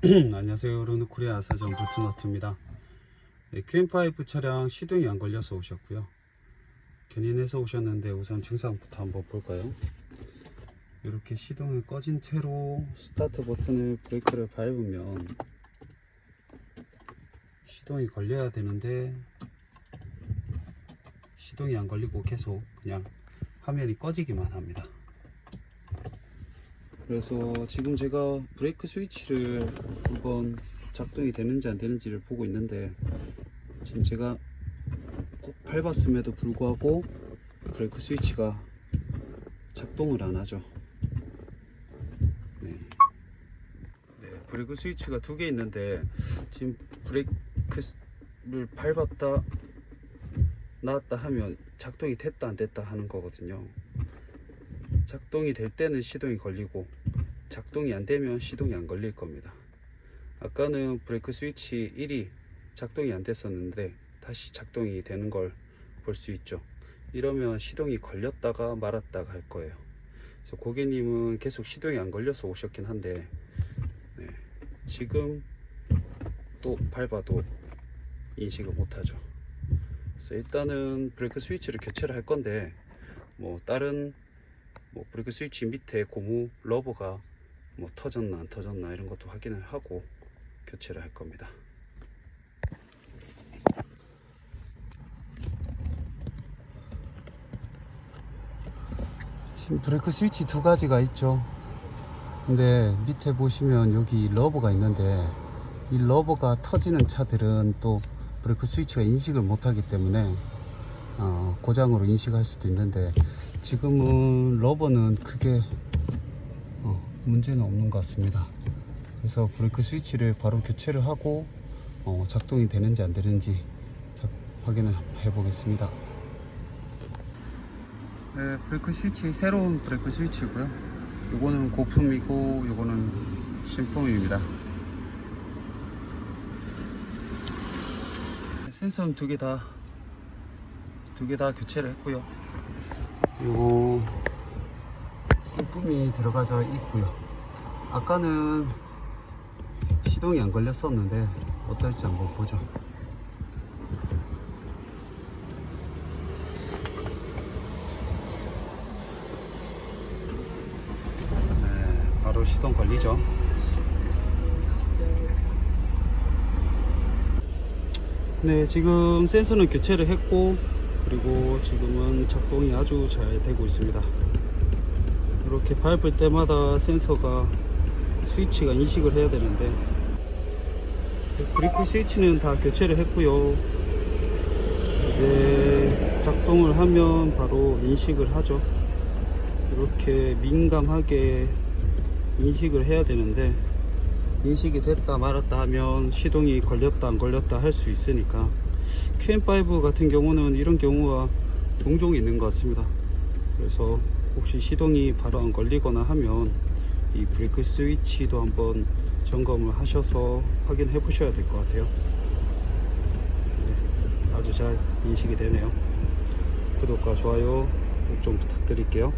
안녕하세요. 르누코리아 아사전 볼트너트입니다. 네, QM5 차량 시동이 안 걸려서 오셨고요. 견인해서 오셨는데 우선 증상부터 한번 볼까요? 이렇게 시동이 꺼진 채로 스타트 버튼을 브레이크를 밟으면 시동이 걸려야 되는데 시동이 안 걸리고 계속 그냥 화면이 꺼지기만 합니다. 그래서 지금 제가 브레이크 스위치를 한번 작동이 되는지 안 되는지를 보고 있는데 지금 제가 꾹 밟았음에도 불구하고 브레이크 스위치가 작동을 안 하죠. 네. 네, 브레이크 스위치가 두 개 있는데 지금 브레이크를 밟았다 나왔다 하면 작동이 됐다 안 됐다 하는 거거든요. 작동이 될 때는 시동이 걸리고 작동이 안 되면 시동이 안 걸릴 겁니다. 아까는 브레이크 스위치 1이 작동이 안 됐었는데 다시 작동이 되는 걸 볼 수 있죠. 이러면 시동이 걸렸다가 말았다가 할 거예요. 그래서 고객님은 계속 시동이 안 걸려서 오셨긴 한데 네, 지금 또 밟아도 인식을 못하죠. 그래서 일단은 브레이크 스위치를 교체를 할 건데 뭐 다른 뭐 브레이크 스위치 밑에 고무 러버가 뭐 터졌나 안 터졌나 이런 것도 확인을 하고 교체를 할 겁니다. 지금 브레이크 스위치 두 가지가 있죠. 근데 밑에 보시면 여기 러버가 있는데 이 러버가 터지는 차들은 또 브레이크 스위치가 인식을 못하기 때문에 어, 고장으로 인식할 수도 있는데 지금은 러버는 크게 어, 문제는 없는 것 같습니다. 그래서 브레이크 스위치를 바로 교체를 하고 어, 작동이 되는지 안 되는지 작- 확인을 해 보겠습니다. 네, 브레이크 스위치 새로운 브레이크 스위치고요. 이거는 고품이고 이거는 신품입니다. 센서는 두 개 다 두 개 다 교체를 했고요. 그리고 신품이 들어가져 있고요. 아까는 시동이 안 걸렸었는데 어떨지 한번 보죠. 네, 바로 시동 걸리죠. 네, 지금 센서는 교체를 했고 그리고 지금은 작동이 아주 잘 되고 있습니다. 이렇게 밟을 때마다 센서가 스위치가 인식을 해야 되는데 브레이크 스위치는 다 교체를 했고요. 이제 작동을 하면 바로 인식을 하죠. 이렇게 민감하게 인식을 해야 되는데 인식이 됐다 말았다 하면 시동이 걸렸다 안 걸렸다 할 수 있으니까 QM5 같은 경우는 이런 경우가 종종 있는 것 같습니다. 그래서 혹시 시동이 바로 안 걸리거나 하면 이 브레이크 스위치도 한번 점검을 하셔서 확인해 보셔야 될 것 같아요. 네, 아주 잘 인식이 되네요. 구독과 좋아요 꼭 좀 부탁드릴게요.